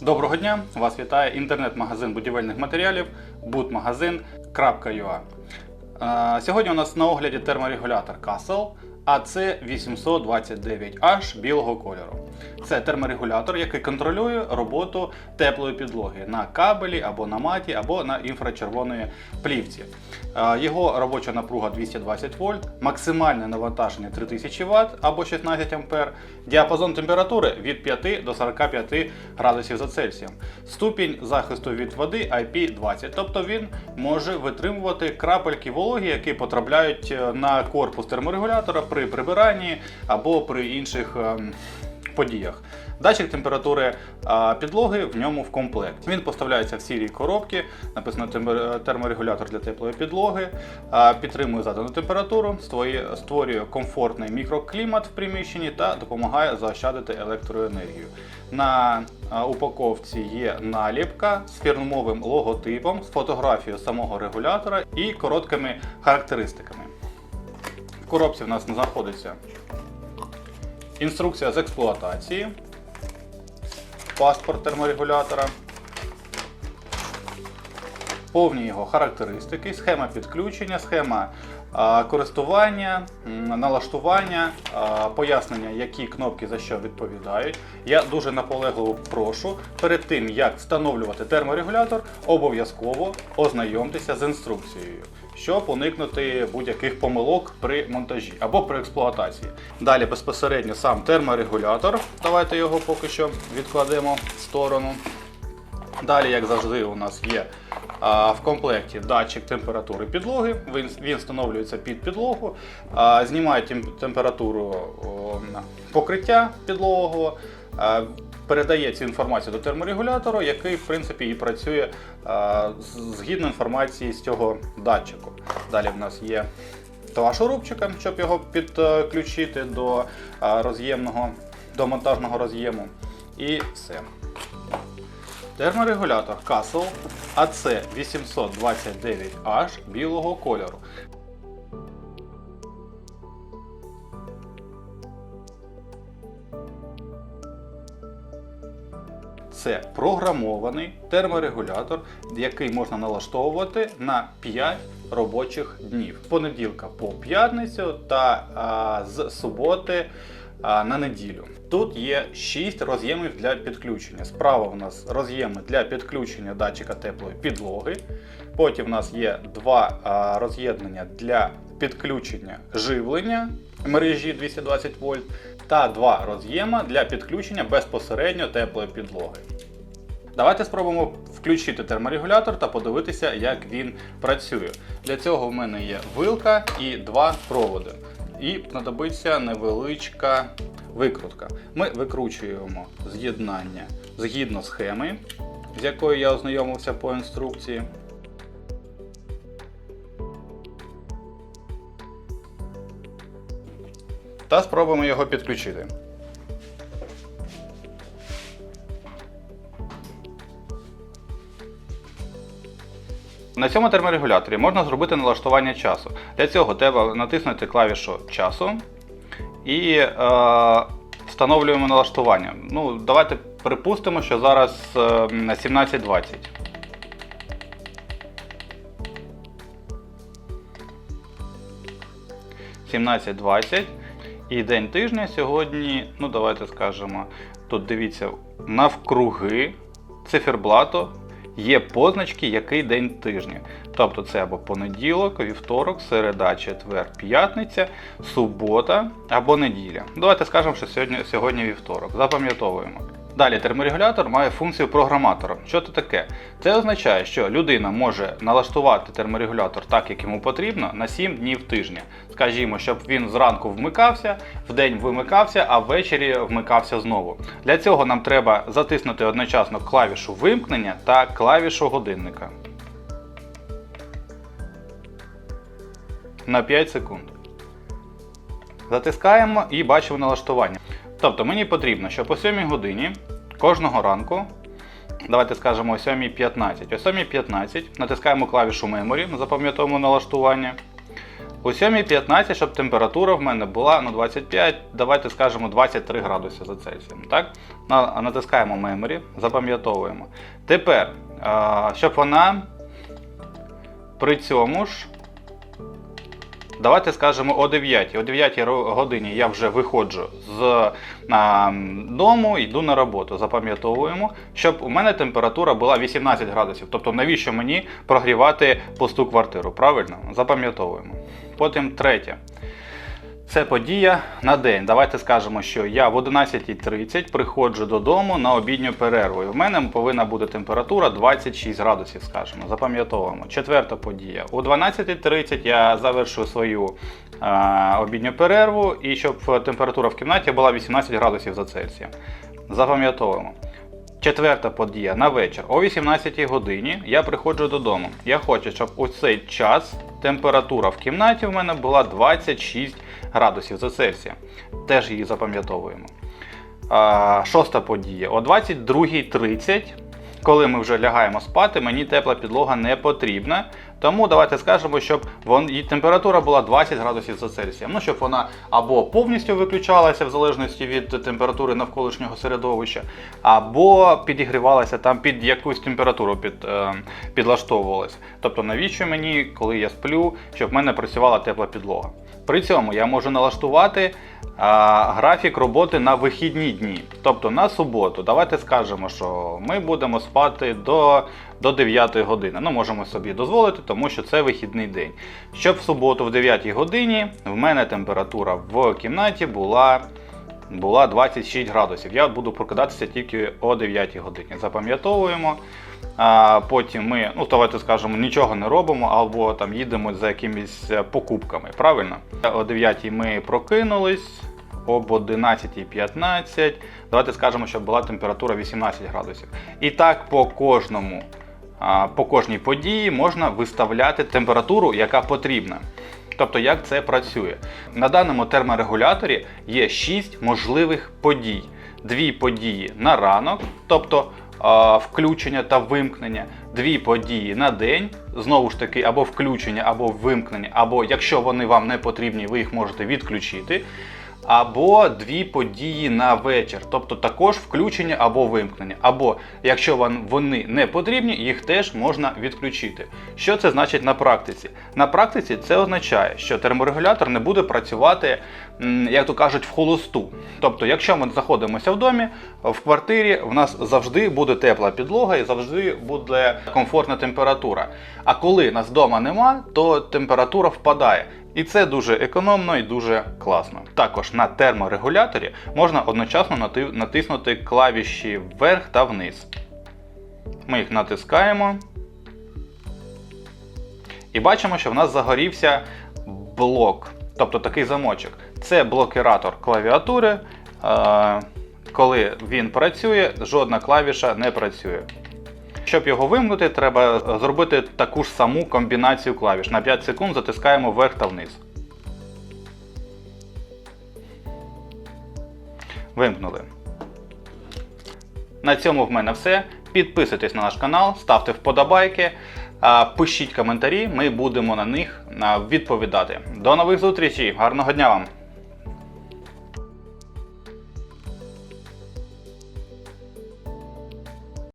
Доброго дня! Вас вітає інтернет-магазин будівельних матеріалів budmagazin.ua Е, Сьогодні у нас на огляді терморегулятор Castle AC829H білого кольору. Це терморегулятор, який контролює роботу теплої підлоги на кабелі або на маті, або на інфрачервоної плівці. Його робоча напруга 220 вольт, максимальне навантаження 3000 Вт або 16 А, діапазон температури від 5 до 45 градусів за Цельсієм. Ступінь захисту від води IP20, тобто він може витримувати крапельки вологі, які потрапляють е, на корпус терморегулятора при прибиранні або при інших. ем, Подіях. Датчик температури підлоги в ньому в комплект. Він поставляється в сірій коробці, написано терморегулятор для теплої підлоги, підтримує задану температуру, створює комфортний мікроклімат в приміщенні та допомагає заощадити електроенергію. На упаковці є наліпка з фірмовим логотипом, з фотографією самого регулятора і короткими характеристиками. Коробці в нас знаходиться. Інструкція з експлуатації, паспорт терморегулятора, повні його характеристики, схема підключення, схема користування, налаштування, пояснення, які кнопки за що відповідають. Я дуже наполегливо прошу перед тим, як встановлювати терморегулятор, обов'язково ознайомтеся з інструкцією. Щоб уникнути будь-яких помилок при монтажі або при експлуатації. Далі безпосередньо сам терморегулятор. Давайте його поки що відкладемо в сторону. Далі, як завжди, у нас є а, в комплекті датчик температури підлоги. Він, він встановлюється під підлогу, а, знімає тем- температуру о, покриття підлогового. а, Передає цю інформацію до терморегулятора, який в принципі і працює а, згідно інформації з цього датчику. Далі в нас є два шурупчика, щоб його підключити до роз'ємного, до монтажного роз'єму. І все. Терморегулятор Castle AC829H білого кольору. Це програмований терморегулятор, який можна налаштовувати на 5 робочих днів з понеділка по п'ятницю та а, з суботи на неділю. Тут є 6 роз'ємів для підключення. Справа у нас роз'єми для підключення датчика теплої підлоги. Потім у нас є два роз'єднання для підключення живлення мережі 220 вольт та два роз'єма для підключення безпосередньо теплої підлоги. Давайте спробуємо включити терморегулятор та подивитися, як він працює. Для цього в мене є вилка і два проводи. І знадобиться невеличка викрутка. Ми викручуємо з'єднання згідно схеми, з якою я ознайомився по інструкції. Та спробуємо його підключити. На цьому терморегуляторі можна зробити налаштування часу. Для цього треба натиснути клавішу часу і е, встановлюємо налаштування. Ну, давайте припустимо, що зараз е, 17.20. «17.20» і день тижня сьогодні, ну давайте скажемо, тут дивіться, навкруги циферблату є позначки, який день тижня. Тобто це або понеділок, вівторок, середа, четвер, п'ятниця, субота або неділя. Давайте скажемо, що сьогодні, сьогодні вівторок. Запам'ятовуємо. Далі терморегулятор має функцію програматора. Що це таке? Це означає, що людина може налаштувати терморегулятор так, як йому потрібно, на 7 днів тижня. Скажімо, щоб він зранку вмикався, вдень вимикався, а ввечері вмикався знову. Для цього нам треба затиснути одночасно клавішу вимкнення та клавішу годинника. На 5 секунд. Затискаємо і бачимо налаштування. Тобто мені потрібно, щоб о 7 годині кожного ранку, давайте скажемо о 7.15. О 7.15 натискаємо клавішу Memory, запам'ятовуємо налаштування. У 7.15, щоб температура в мене була ну, 25, давайте скажемо 23 градуси за Цельсієм. Так? Натискаємо Memory, запам'ятовуємо. Тепер, щоб вона при цьому ж. Давайте скажемо о 9. О 9 ро- годині я вже виходжу з а, дому, йду на роботу. Запам'ятовуємо, щоб у мене температура була 18 градусів. Тобто, навіщо мені прогрівати пусту квартиру? Правильно? Запам'ятовуємо. Потім третє. Це подія на день. Давайте скажемо, що я в 11.30 приходжу додому на обідню перерву. І в мене повинна бути температура 26 градусів, скажемо. Запам'ятовуємо. Четверта подія. У 12.30 я завершую свою е, обідню перерву, і щоб температура в кімнаті була 18 градусів за Цельсієм. Запам'ятовуємо. Четверта подія на вечір. О 18 годині я приходжу додому. Я хочу, щоб у цей час температура в кімнаті в мене була 26 градусів за Цельсієм. Теж її запам'ятовуємо. Шоста подія. О 22.30, коли ми вже лягаємо спати, мені тепла підлога не потрібна. Тому давайте скажемо, щоб її температура була 20 градусів за Цельсієм. Ну, щоб вона або повністю виключалася в залежності від температури навколишнього середовища, або підігрівалася там під якусь температуру під, е, підлаштовувалася. Тобто, навіщо мені, коли я сплю, щоб в мене працювала тепла підлога. При цьому я можу налаштувати а, графік роботи на вихідні дні. Тобто на суботу. Давайте скажемо, що ми будемо спати до, до 9 години. Ну, можемо собі дозволити, тому що це вихідний день. Щоб в суботу в 9 годині в мене температура в кімнаті була. Була 26 градусів. Я буду прокидатися тільки о 9 годині. Запам'ятовуємо. А потім ми, ну давайте скажемо, нічого не робимо, або там їдемо за якимись е, покупками. Правильно? О 9 ми прокинулись, об 11.15. Давайте скажемо, щоб була температура 18 градусів. І так по кожному. По кожній події можна виставляти температуру, яка потрібна. Тобто, як це працює? На даному терморегуляторі є 6 можливих подій. Дві події на ранок, тобто включення та вимкнення, дві події на день, знову ж таки, або включення, або вимкнення, або якщо вони вам не потрібні, ви їх можете відключити. Або дві події на вечір, тобто також включення або вимкнення. Або якщо вам вони не потрібні, їх теж можна відключити. Що це значить на практиці? На практиці це означає, що терморегулятор не буде працювати, як то кажуть, в холосту. Тобто, якщо ми знаходимося в домі, в квартирі, в нас завжди буде тепла підлога і завжди буде комфортна температура. А коли нас вдома нема, то температура впадає. І це дуже економно і дуже класно. Також на терморегуляторі можна одночасно натиснути клавіші вверх та вниз. Ми їх натискаємо. І бачимо, що в нас загорівся блок, тобто такий замочок. Це блокіратор клавіатури. Е, Коли він працює, жодна клавіша не працює. Щоб його вимкнути, треба зробити таку ж саму комбінацію клавіш. На 5 секунд затискаємо вверх та вниз. Вимкнули. На цьому в мене все. Підписуйтесь на наш канал, ставте вподобайки, пишіть коментарі, ми будемо на них відповідати. До нових зустрічей, гарного дня вам!